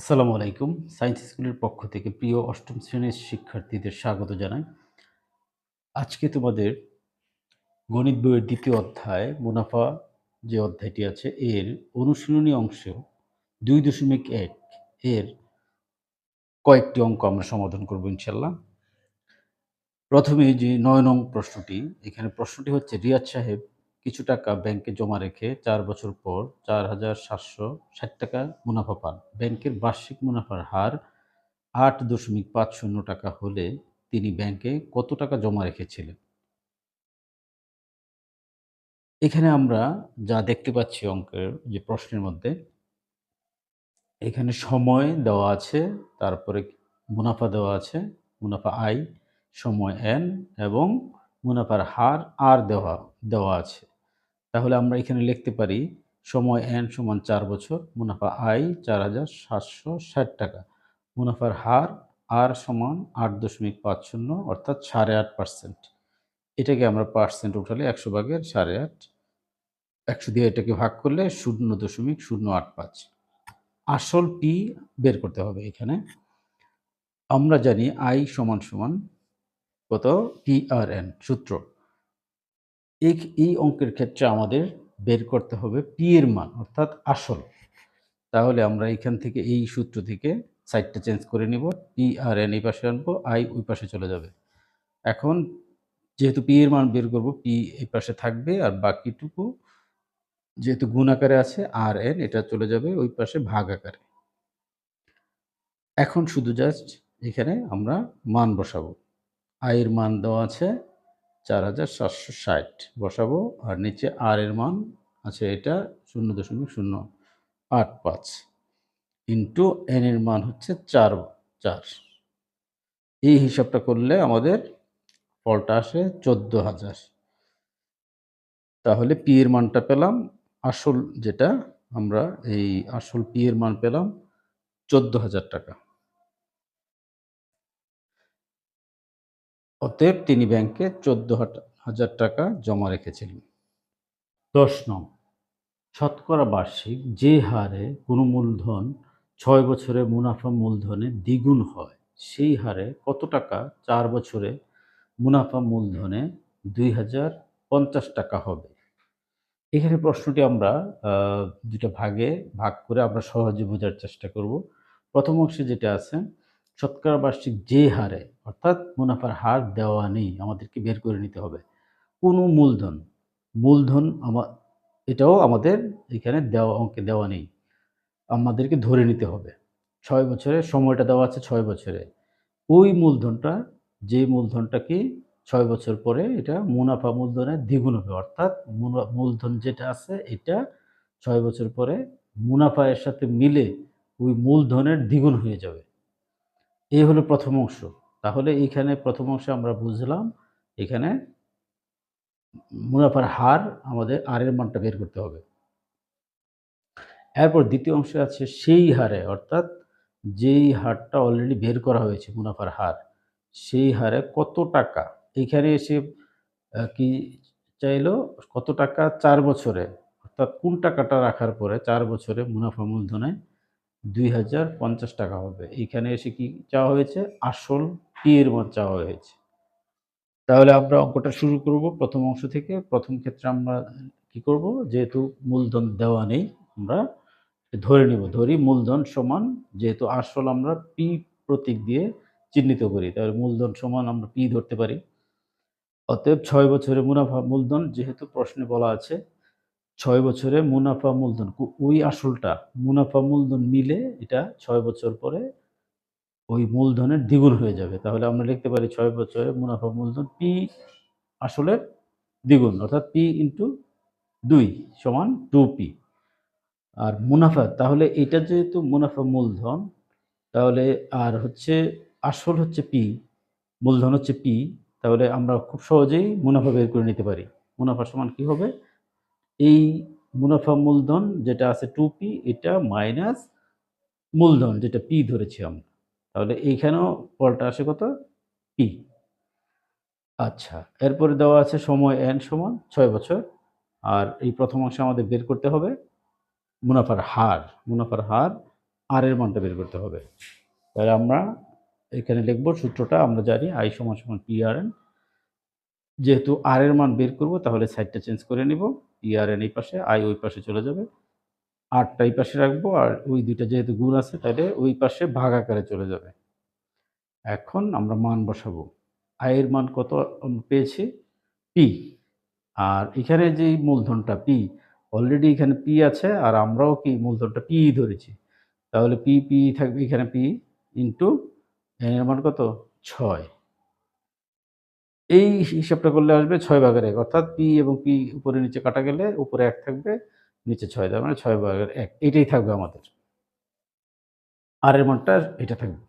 আসসালামু আলাইকুম। সায়েন্স স্কুলের পক্ষ থেকে প্রিয় অষ্টম শ্রেণির শিক্ষার্থীদের স্বাগত জানাই। আজকে তোমাদের গণিত বইয়ের দ্বিতীয় অধ্যায়, মুনাফা যে অধ্যায়টি আছে, এর অনুশীলনী অংশ দুই দশমিক এক, এর কয়েকটি অঙ্ক আমরা সমাধান করব ইনশাল্লাহ প্রথমে যে নয় নং প্রশ্নটি, এখানে প্রশ্নটি হচ্ছে রিয়াদ সাহেব কিছু টাকা ব্যাংকে জমা রেখে চার বছর পর চার হাজার সাতশো ষাট টাকা মুনাফা পান। ব্যাংকের বার্ষিক মুনাফার হার আট দশমিক পাঁচ শূন্য টাকা হলে তিনি ব্যাংকে কত টাকা জমা রেখেছিলেন? এখানে আমরা যা দেখতে পাচ্ছি অঙ্কের যে প্রশ্নের মধ্যে, এখানে সময় দেওয়া আছে, তারপরে মুনাফা দেওয়া আছে, মুনাফা আই সময় এন এবং মুনাফার হার আর দেওয়া দেওয়া আছে। তাহলে আমরা এখানে লিখতে পারি সময় এন সমান চার বছর, মুনাফা আই চার হাজার সাতশো ষাট টাকা। মুনাফার হার আর সমান আট দশমিক পাঁচ শূন্য অর্থাৎ সাড়ে আট পার্সেন্ট এটাকে আমরা পার্সেন্ট উঠালে একশো ভাগের সাড়ে আট, একশো দিয়ে এটাকে ভাগ করলে শূন্য দশমিক শূন্য আট পাঁচ। আসল পি বের করতে হবে এখানে। আমরা জানি আই সমান সমান কত? পি আর এন সূত্র। এই এই অঙ্কের ক্ষেত্রে আমাদের বের করতে হবে পি এর মান, অর্থাৎ আসল। তাহলে আমরা এখান থেকে এই সূত্র থেকে সাইডটা চেঞ্জ করে নিব পি আর এন এই পাশে আনব আই ওই পাশে চলে যাবে। এখন যেহেতু পি এর মান বের করব পি এই পাশে থাকবে আর বাকিটুকু যেহেতু গুণ আকারে আছে আর এন এটা চলে যাবে ওই পাশে ভাগ আকারে। এখন শুধু জাস্ট এখানে আমরা মান বসাবো। আয়ের মান দেওয়া আছে চার হাজার সাতশো ষাট। বসাবো, আর নিচে আর এর মান আছে এটা শূন্য দশমিক শূন্য আট পাঁচ। ইন্টু এন এর মান হচ্ছে চার চার। এই হিসাবটা করলে আমাদের ফলটা আসে চোদ্দ হাজার। তাহলে পি এর মানটা পেলাম, আসল যেটা আমরা এই আসল পি এর মান পেলাম চোদ্দ হাজার টাকা। অতএব তিনি ব্যাংকে চোদ্দ হাজার টাকা জমা রেখেছিলেন। দশ নং। শতকরা বার্ষিক যে হারে কোনো মূলধন ছয় বছরে মুনাফা মূলধনে দ্বিগুণ হয়, সেই হারে কত টাকা চার বছরে মুনাফা মূলধনে দুই হাজার পঞ্চাশ টাকা হবে? এখানে প্রশ্নটি আমরা দুটো ভাগে ভাগ করে আমরা সহজে বোঝার চেষ্টা করব। প্রথম অংশে যেটা আছে শতকরা বার্ষিক যে হারে, অর্থাৎ মুনাফার হার দেওয়া নেই, আমাদেরকে বের করে নিতে হবে। কোনো মূলধন মূলধন আমার এটাও আমাদের এখানে দেওয়া, অঙ্কে দেওয়া নেই। আমাদেরকে ধরে নিতে হবে। ছয় বছরের সময়টা দেওয়া আছে ছয় বছরে। ওই মূলধনটা, যে মূলধনটা কি ছয় বছর পরে এটা মুনাফা মূলধনের দ্বিগুণ হবে, অর্থাৎ মূলধন যেটা আছে এটা ছয় বছর পরে মুনাফা এর সাথে মিলে ওই মূলধনের দ্বিগুণ হয়ে যাবে। এই হলো প্রথম অংশ। তাহলে এইখানে প্রথম অংশে আমরা বুঝলাম, এখানে মুনাফার হার আমাদের আর এর মানটা বের করতে হবে। এরপর দ্বিতীয় অংশে আছে সেই হারে, অর্থাৎ যেই হারটা অলরেডি বের করা হয়েছে মুনাফার হার, সেই হারে কত টাকা? এইখানে এসে কি চাইলো? কত টাকা? চার বছরে। অর্থাৎ কোন টাকাটা রাখার পরে চার বছরে মুনাফা মূলধনে দুই হাজার পঞ্চাশ টাকা হবে। এইখানে এসে কি চাওয়া হয়েছে? আসল পি এর মান চাওয়া হয়েছে। তাহলে আমরা অঙ্কটা শুরু করব প্রথম অংশ থেকে। প্রথম ক্ষেত্রে আমরা কি করব? যেহেতু মূলধন দেওয়া নেই, আমরা ধরে নিব। ধরি মূলধন সমান, যেহেতু আসল আমরা পি প্রতীক দিয়ে চিহ্নিত করি, তাহলে মূলধন সমান আমরা পি ধরতে পারি। অতএব ছয় বছরে মুনাফা মূলধন যেহেতু প্রশ্নে বলা আছে ছয় বছরে মুনাফা মূলধন ওই আসলটা, মুনাফা মূলধন মিলে এটা ছয় বছর পরে ওই মূলধনের দ্বিগুণ হয়ে যাবে। তাহলে আমরা লিখতে পারি ছয় বছরে মুনাফা মূলধন পি আসলের দ্বিগুণ, অর্থাৎ পি ইন্টু দুই সমান টু পি। আর মুনাফা, তাহলে এটা যেহেতু মুনাফা মূলধন, তাহলে আর হচ্ছে আসল হচ্ছে পি, মূলধন হচ্ছে পি, তাহলে আমরা খুব সহজেই মুনাফা বের করে নিতে পারি। মুনাফা সমান কি হবে? এই মুনাফা মূলধন যেটা আছে টু পি এটা মাইনাস মূলধন, যেটা পি ধরেছি আমরা। তাহলে এইখানেও ফলটা আসে কত? পি আচ্ছা এরপরে দেওয়া আছে সময় এন সমান ছয় বছর। আর এই প্রথম অংশে আমাদের বের করতে হবে মুনাফার হার। মুনাফার হার আর এর মানটা বের করতে হবে। তাহলে আমরা এখানে লিখব সূত্রটা, আমরা জানি আই সমান সমান পি আর এন যেহেতু আর এর মান বের করব, তাহলে সাইডটা চেঞ্জ করে নিব। এন এই পাশে, আই ওই পাশে চলে যাবে। আটটা এই পাশে রাখব, আর ওই দুইটা যেহেতু গুণ আছে তাহলে ওই পাশে ভাগ আকারে চলে যাবে। এখন আমরা মান বসাবো। আয়ের মান কত পেয়েছি? পি। আর এখানে যে মূলধনটা, পি অলরেডি এখানে পি আছে, আর আমরাও কি মূলধনটা পি ধরেছি। তাহলে পি পি থাকবে এখানে পি ইন্টু এর মান কত? ছয়। এই হিসাবটা করলে আসবে ছয় ভাগের এক, অর্থাৎ পি এবং পি উপরে নিচে কাটা গেলে উপরে এক থাকবে, নিচে ছয়, তার মানে ছয় ভাগের এক। এটাই থাকবে আমাদের। আর এর মানটা এটা থাকবে।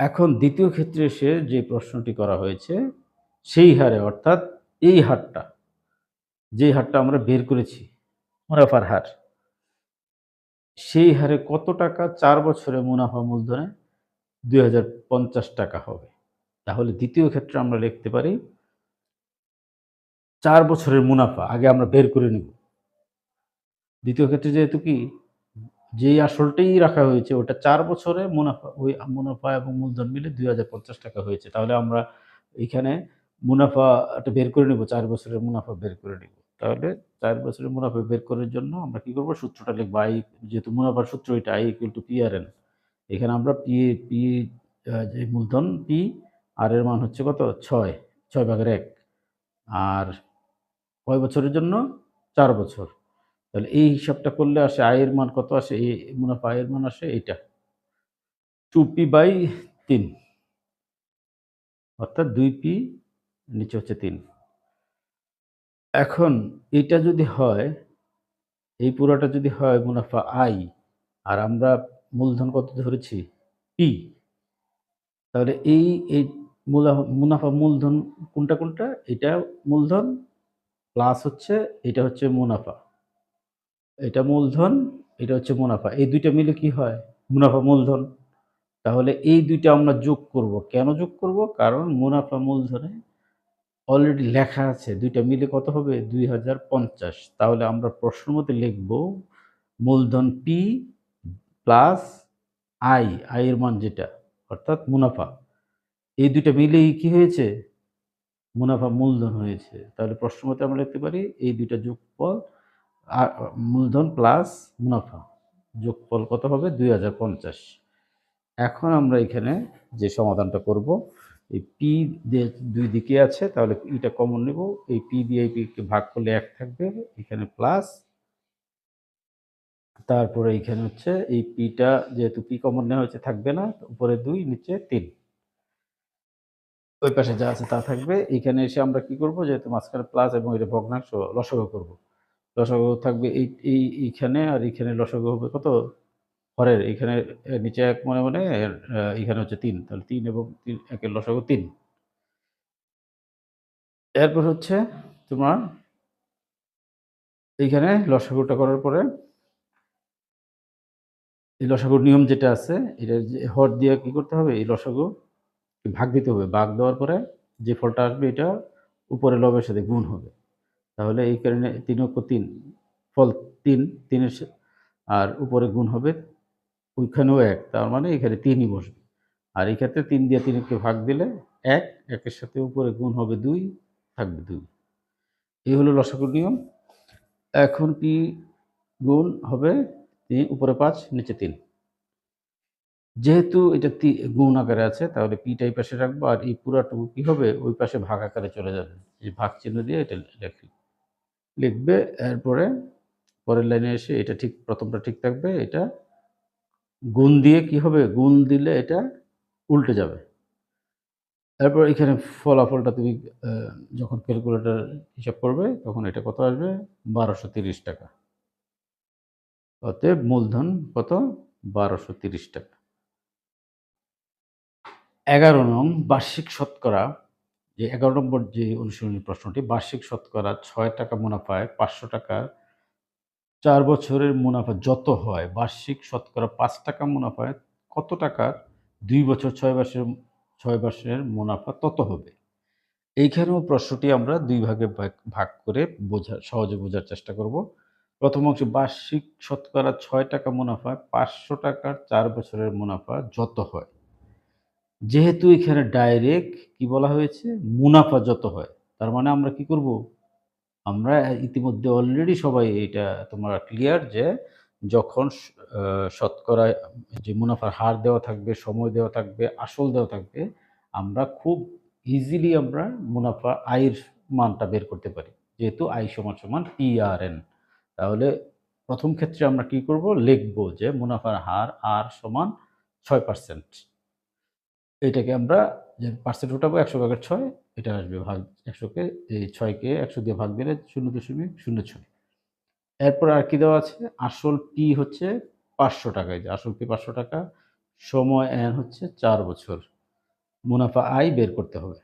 এখন দ্বিতীয় ক্ষেত্রে এসে যে প্রশ্নটি করা হয়েছে, সেই হারে, অর্থাৎ এই হারটা যেই হারটা আমরা বের করেছি, মুনাফার হার, সেই হারে কত টাকা চার বছরে মুনাফা মূলধনে দুই হাজার পঞ্চাশ টাকা হবে? তাহলে দ্বিতীয় ক্ষেত্রে আমরা লিখতে পারি, চার বছরের মুনাফা, আগে আমরা বের করে নেব। দ্বিতীয় ক্ষেত্রে যেহেতু কি, যেই আসলটাই রাখা হয়েছে, ওটা চার বছরে মুনাফা, ওই মুনাফা এবং মূলধন মিলে দু হাজার পঞ্চাশ টাকা হয়েছে। তাহলে আমরা এখানে মুনাফাটা বের করে নিব, চার বছরের মুনাফা বের করে নেব। তাহলে চার বছরের মুনাফা বের করার জন্য আমরা কি করব, সূত্রটা লিখব আই যেহেতু মুনাফার সূত্র এটা I equal to P R N এখানে আমরা পি পি যে মূলধন পি আর এর মান হচ্ছে কত? ছয়। ছয় ভাগের এক। আর কয় বছরের জন্য? চার বছর। তাহলে এই হিসাবটা করলে আসে আয়ের মান কত আসে? এই মুনাফা আয়ের মান আসে এইটা। টু পি বাই তিন। অর্থাৎ দুই পি নিচে হচ্ছে তিন। এখন এটা যদি হয়, এই পুরোটা যদি হয় মুনাফা আই, আর আমরা মূলধন কত ধরেছি? পি। তাহলে এই এই মুনাফা মূলধন কোনটা কোনটা? এটা মূলধন প্লাস হচ্ছে, এটা হচ্ছে মুনাফা। এটা মূলধন, এটা হচ্ছে মুনাফা। এই দুইটা মিলে কি হয়? মুনাফা মূলধন। তাহলে এই দুইটা আমরা যোগ করব। কেন যোগ করব? কারণ মুনাফা মূলধনে অলরেডি লেখা আছে। দুইটা মিলে কত হবে? দুই হাজার পঞ্চাশ। তাহলে আমরা প্রশ্ন মতে লিখব, মূলধন পি প্লাস আই আয়ের মান যেটা, অর্থাৎ মুনাফা। এই দুইটা মিলেই কি হয়েছে? মুনাফা মূলধন হয়েছে। তাহলে প্রশ্ন মতে আমরা লিখতে পারি এই দুইটা যোগফল আর মূলধন প্লাস মুনাফা। যোগফল কত হবে? দুই হাজার পঞ্চাশ। এখন আমরা এখানে যে সমাধানটা করব, এই পি দুই দিকে আছে, তাহলে ইটা কমন নেব। এই পি দিয়ে পিকে ভাগ করলে এক থাকবে। এখানে প্লাস তারপরে এখানে হচ্ছে এই পিটা যেহেতু পি কমন নেওয়া হয়েছে, থাকবে না। উপরে দুই, নিচে তিন। ওই পাশে যা আছে তা থাকবে। এখানে এসে আমরা কি করব? যেহেতু মাঝখানে প্লাস এবং এটা ভগ্নাংশ লসগো করব। লসগো থাকবে এই এই, এইখানে আর এইখানে লসগো হবে কত? হরের, এখানে নিচে এক মনে মনে এখানে হচ্ছে তিন। তাহলে তিন এবং তিন, একের লসাগু তিন। এরপর হচ্ছে তোমার এইখানে লসাগুটা করার পরে এই লসাগুর নিয়ম যেটা আছে, এটা হর দিয়ে কি করতে হবে? এই লসাগু ভাগ দিতে হবে। ভাগ দেওয়ার পরে যে ফলটা আসবে, এটা উপরে লবের সাথে গুণ হবে। তাহলে এই কারণে তিন অক্ষ তিন, ফল তিন, তিনের আর উপরে গুণ হবে ওইখানেও এক। তার মানে এখানে তিনই বসবে। আর এই ক্ষেত্রে তিন দিয়ে তিনকে ভাগ দিলে এক, একের সাথে উপরে গুণ হবে দুই, থাকবে দুই। এই হলো লসাগুর নিয়ম। এখন কি গুণ হবে? উপরে পাঁচ, নিচে তিন। যেহেতু এটা গুণ আকারে আছে, তাহলে পিটা পাশে রাখব, আর এই পুরাটুকু কি হবে? ওই পাশে ভাগ আকারে চলে যাবে। এই ভাগ চিহ্ন দিয়ে এটা লেখি। লিখবে, এরপরে পরের লাইনে এসে এটা ঠিক, প্রথমটা ঠিক থাকবে, এটা গুণ দিয়ে কি হবে? গুণ দিলে এটা উল্টে যাবে। এরপর এখানে ফলাফলটা তুমি যখন ক্যালকুলেটার হিসাব করবে, তখন এটা কত আসবে? বারোশো টাকা। অতএব মূলধন কত? বারোশো টাকা। এগারো নং বার্ষিক শতকরা, যে এগারো নম্বর যে অনুশীলনী প্রশ্নটি, বার্ষিক শতকরা ছয় টাকা মুনাফায় পাঁচশো টাকা চার বছরের মুনাফা যত হয়, বার্ষিক শতকরা পাঁচ টাকা মুনাফায় কত টাকার দুই বছর ছয় মাসের ছয় মাসের মুনাফা তত হবে। এইখানেও প্রশ্নটি আমরা দুই ভাগে ভাগ- করে বোঝা, সহজে বোঝার চেষ্টা করব। প্রথম অংশে, বার্ষিক শতকরা ছয় টাকা মুনাফা পাঁচশো টাকার চার বছরের মুনাফা যত হয়। যেহেতু এখানে ডাইরেক্ট কি বলা হয়েছে? মুনাফা যত হয়, তার মানে আমরা কি করব? আমরা ইতিমধ্যে অলরেডি সবাই এটা তোমরা ক্লিয়ার যে যখন শতকরা যে মুনাফার হার দেওয়া থাকবে, সময় দেওয়া থাকবে, আসল দেওয়া থাকবে, আমরা খুব ইজিলি আমরা মুনাফা আয়ের মানটা বের করতে পারি। যেহেতু আয় সমান সমান পিআরএন তাহলে প্রথম ক্ষেত্রে আমরা কি করব? লিখব যে মুনাফার হার আর সমান ছয় পার্সেন্ট এটাকে আমরা যে পার্সেন্ট উঠাবো একশো ভাগের ছয়, এটা আসবে ভাগ একশোকে, এই ছয়কে একশো দিয়ে ভাগ দিলে শূন্য দশমিক শূন্য ছয়। এরপর আর কি দেওয়া আছে? আসল পি হচ্ছে পাঁচশো টাকা এই যে আসল পি পাঁচশো টাকা সময় এন হচ্ছে চার বছর। মুনাফা আয় বের করতে হবে।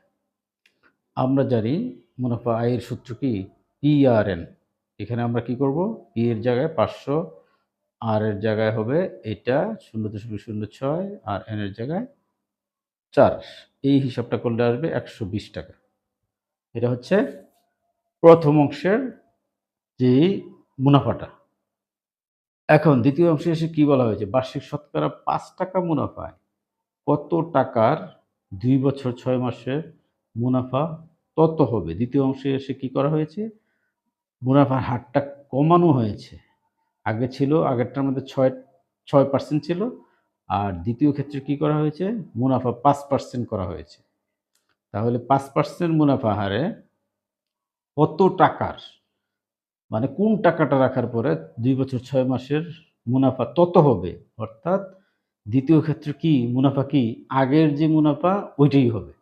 আমরা জানি মুনাফা আয়ের সূত্র কি? পিআরএন এখানে আমরা কি করব? পি এর জায়গায় পাঁচশো আর এর জায়গায় হবে এটা শূন্য দশমিক শূন্য ছয়, আর এন এর জায়গায় চার, এই হিসাবটা করলে আসবে একশো বিশ টাকা। এটা হচ্ছে প্রথম অংশের যে মুনাফাটা। এখন দ্বিতীয় অংশে এসে কি বলা হয়েছে? বার্ষিক শতকরা পাঁচ টাকা মুনাফায় কত টাকার দুই বছর ছয় মাসের মুনাফা তত হবে? দ্বিতীয় অংশে এসে কি করা হয়েছে? মুনাফার হারটা কমানো হয়েছে। আগে ছিল, আগেরটার মধ্যে ছয় ছয় পার্সেন্ট ছিল আর দ্বিতীয় ক্ষেত্রে কি করা হয়েছে? মুনাফা পাঁচ পার্সেন্ট করা হয়েছে। তাহলে পাঁচ পার্সেন্ট মুনাফা হারে কত টাকার? মানে কোন টাকাটা রাখার পরে দুই বছর ছয় মাসের মুনাফা তত হবে? অর্থাৎ দ্বিতীয় ক্ষেত্রে কি মুনাফা কি? আগের যে মুনাফা ওইটাই হবে।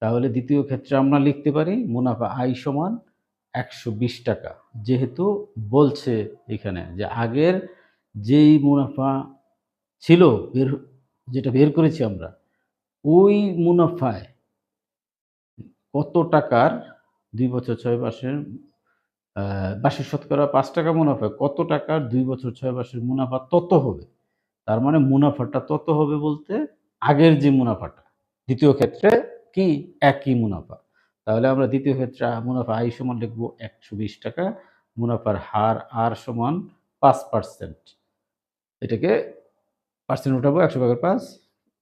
তাহলে দ্বিতীয় ক্ষেত্রে আমরা লিখতে পারি মুনাফা আই সমান একশো বিশ টাকা। যেহেতু বলছে এখানে যে আগের যেই মুনাফা ছিল, বের, যেটা বের করেছি আমরা, ওই মুনাফায় কত টাকার, দুই বছর ছয় মাসের বার্ষিক শতকরা পাঁচ টাকা মুনাফা কত টাকার দুই বছর ছয় মাসের মুনাফা তত হবে? তার মানে মুনাফাটা তত হবে বলতে আগের যে মুনাফাটা, দ্বিতীয় ক্ষেত্রে কি? একই মুনাফা। তাহলে আমরা দ্বিতীয় ক্ষেত্রে মুনাফা আই সমান লিখব একশো বিশ টাকা, মুনাফার হার আর সমান পাঁচ পার্সেন্ট। এটাকে পার্সেন্ট উঠাবো একশো ভাগের পাঁচ,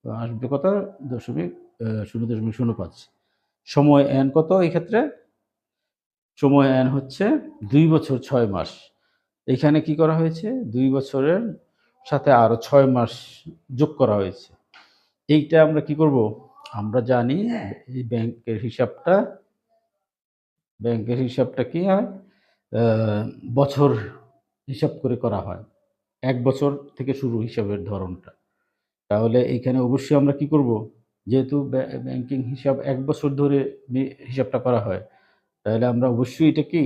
আসবে কত? দশমিক শূন্য দশমিক শূন্য পাঁচ। সময় এন কত এই ক্ষেত্রে? সময় এন হচ্ছে দুই বছর ছয় মাস। এখানে কি করা হয়েছে? দুই বছরের সাথে আরও ছয় মাস যোগ করা হয়েছে। এইটা আমরা কি করব? আমরা জানি এই ব্যাংকের হিসাবটা ব্যাংকের হিসাবটা কি হয়? বছর হিসাব করে করা হয়। এক বছর থেকে শুরু হিসাবের ধরনটা। তাহলে এইখানে অবশ্যই আমরা কি করব? যেহেতু ব্যাংকিং হিসাব এক বছর ধরে হিসাবটা করা হয়, তাহলে আমরা অবশ্যই এটা কি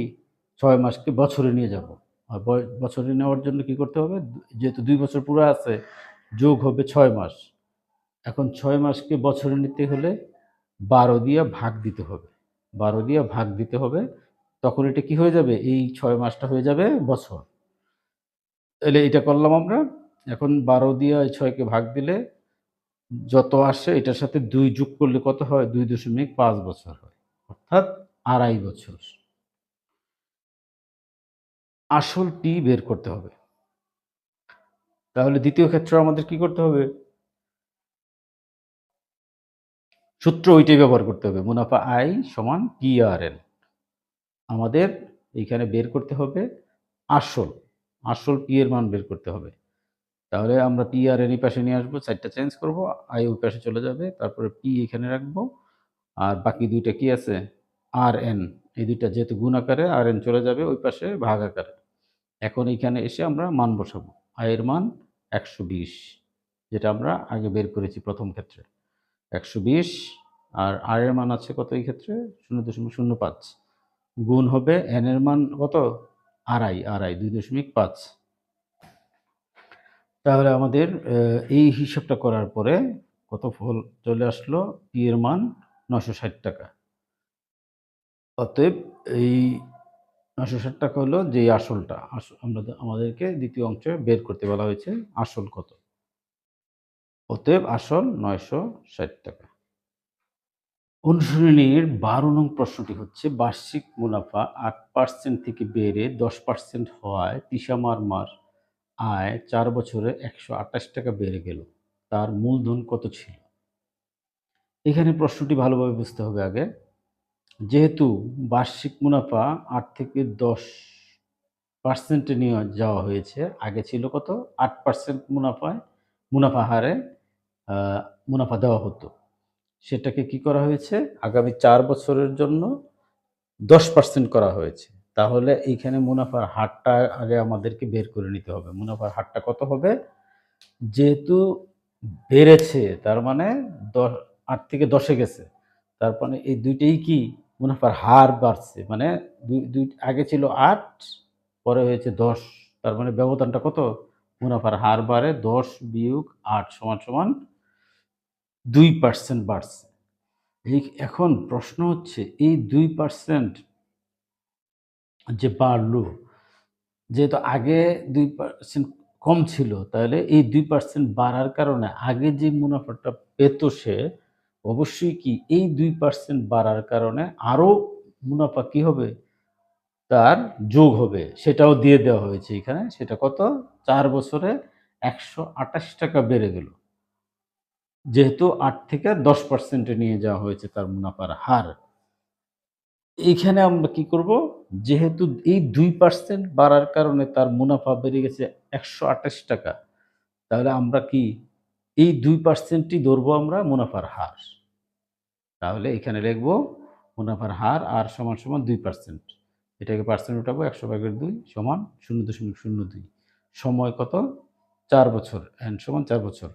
ছয় মাসকে বছরে নিয়ে যাব। আর বছরে নেওয়ার জন্য কি করতে হবে? যেহেতু দুই বছর পুরো আছে, যোগ হবে ছয় মাস। এখন ছয় মাসকে বছরে নিতে হলে বারো দিয়ে ভাগ দিতে হবে। বারো দিয়ে ভাগ দিতে হবে, তখন এটা কি হয়ে যাবে? এই ছয় মাসটা হয়ে যাবে বছর। তাহলে এটা করলাম আমরা। এখন বারো দিয়ে ছয়কে ভাগ দিলে যত আসে এটার সাথে দুই যোগ করলে কত হয়? দুই দশমিক পাঁচ বছর হয়। অর্থাৎ আড়াই বছর। আসল টি বের করতে হবে। তাহলে দ্বিতীয় ক্ষেত্রে আমাদের কি করতে হবে? সূত্র ওইটাই ব্যবহার করতে হবে। মুনাফা আই সমান পিআরএন আমাদের এইখানে বের করতে হবে আসল। আসল পি এর মান বের করতে হবে। তাহলে আমরা পি আর এন এই পাশে নিয়ে আসব, চারটা চেঞ্জ করব আই ওই পাশে চলে যাবে, তারপরে পি এখানে রাখব, আর বাকি দুইটা কি আছে? আর এন এই দুইটা যেহেতু গুণ আকারে আর এন চলে যাবে ওই পাশে ভাগ আকারে। এখন এইখানে এসে আমরা মান বসাবো। আয়ের মান একশো বিশ, যেটা আমরা আগে বের করেছি প্রথম ক্ষেত্রে। একশো বিশ, আর আর এর মান আছে কত এই ক্ষেত্রে? শূন্য দশমিক শূন্য পাঁচ। গুণ হবে এন এর মান কত? আড়াই আড়াই, দুই দশমিক পাঁচ। তাহলে আমাদের এই হিসাবটা করার পরে কত ফল চলে আসলো? পি এর মান নশো ষাট টাকা। অতএব এই নশো ষাট টাকা হলো যে আসলটা, আস- আমরা আমাদেরকে দ্বিতীয় অংশে বের করতে বলা হয়েছে, আসল কত? অতএব আসল নয়শো ষাট টাকা। অনুশীলনীর ১২ নং প্রশ্নটি হচ্ছে, বার্ষিক মুনাফা আট পার্সেন্ট থেকে বেড়ে 10% হওয়ায় তিশা মারমার আয় ৪ বছরে ১২৮ টাকা বেড়ে গেল। তার মূলধন কত ছিল? এখানে প্রশ্নটি ভালোভাবে বুঝতে হবে আগে। যেহেতু বার্ষিক মুনাফা আট থেকে 10% এ নিয়ে যাওয়া হয়েছে। আগে ছিল কত? আট পার্সেন্ট মুনাফায়, মুনাফা হারে মুনাফা দেওয়া হতো। সেটাকে কি করা হয়েছে? আগামী চার বছরের জন্য 10% করা হয়েছে। তাহলে এইখানে মুনাফার হারটা আগে আমাদেরকে বের করে নিতে হবে। মুনাফার হারটা কত হবে? যেহেতু বেড়েছে তার মানে দ ৮ থেকে দশে গেছে। তার মানে এই দুইটাই কি মুনাফার হার বাড়ছে। মানে দুই দুই আগে ছিল আট পরে হয়েছে ১০ তার মানে ব্যবধানটা কত? মুনাফার হার বাড়ে ১০ বিয়োগ আট সমান, সমান ২% বাড়ছে। এই এখন প্রশ্ন হচ্ছে এই দুই পার্সেন্ট যে বাড়লো, যেহেতু আগে দুই পার্সেন্ট কম ছিল তাহলে এই দুই পার্সেন্ট বাড়ার কারণে আগে যে মুনাফাটা পেত সে অবশ্যই কি এই দুই পার্সেন্ট বাড়ার কারণে আরও মুনাফা কি হবে? তার যোগ হবে। সেটাও দিয়ে দেওয়া হয়েছে এখানে। সেটা কত? চার বছরে ১২৮ টাকা বেড়ে গেল। যেহেতু আট থেকে দশ পার্সেন্টে নিয়ে যাওয়া হয়েছে তার মুনাফার হার। এইখানে আমরা কি করব? যেহেতু এই দুই পার্সেন্ট বাড়ার কারণে তার মুনাফা বেড়ে গেছে ১২৮ টাকা। তাহলে আমরা কি এই ২% ই ধরবো আমরা মুনাফার হার। তাহলে এখানে লিখব মুনাফার হার আর সমান, সমান দুই পার্সেন্ট এটাকে পার্সেন্ট উঠাবো ১০০ ভাগের দুই সমান ০.০২ সময় কত? চার বছর। n সমান চার বছর।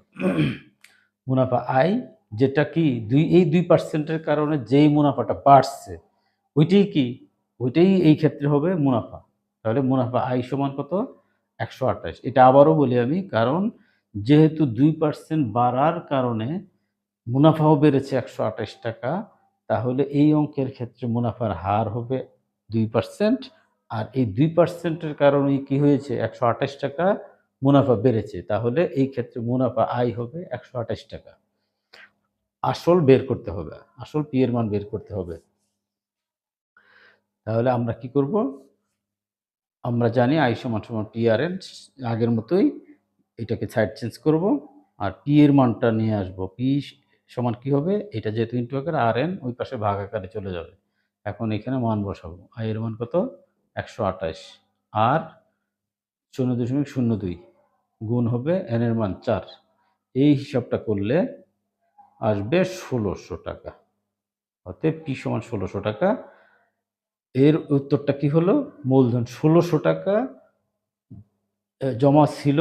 মুনাফা আয়, যেটা কি দুই, এই দুই পার্সেন্টের কারণে যেই মুনাফাটা বাড়ছে, ওইটাই কি? ওইটাই এই ক্ষেত্রে হবে মুনাফা। তাহলে মুনাফা আয় সমান কত? ১২৮ এটা আবারও বলি আমি, কারণ যেহেতু দুই পার্সেন্ট বাড়ার কারণে মুনাফাও বেড়েছে ১২৮ টাকা, তাহলে এই অঙ্কের ক্ষেত্রে মুনাফার হার হবে দুই পার্সেন্ট আর এই ২% এর কারণেই কি হয়েছে? ১২৮ টাকা মুনাফা বেড়েছে। তাহলে এই ক্ষেত্রে মুনাফা আয় হবে ১২৮ টাকা। আসল বের করতে হবে। আসল পি এর মান বের করতে হবে। তাহলে আমরা কি করব? আমরা জানি আই সমান, সমান পি আর এন আগের মতোই এটাকে সাইড চেঞ্জ করব আর পি এর মানটা নিয়ে আসব। পি সমান কি হবে? এটা যেহেতু ইনটু আকারে আর এন ওই পাশে ভাগ আকারে চলে যাবে। এখন এখানে মান বসাবো। আই এর মান কত? ১২৮ আর ০.০২ গুণ হবে এনের মান চার এই হিসাবটা করলে আসবে ষোলোশো টাকা। অতএব পি সমান ষোলোশো টাকা। এর উত্তরটা কি হলো? মূলধন ষোলোশো টাকা জমা ছিল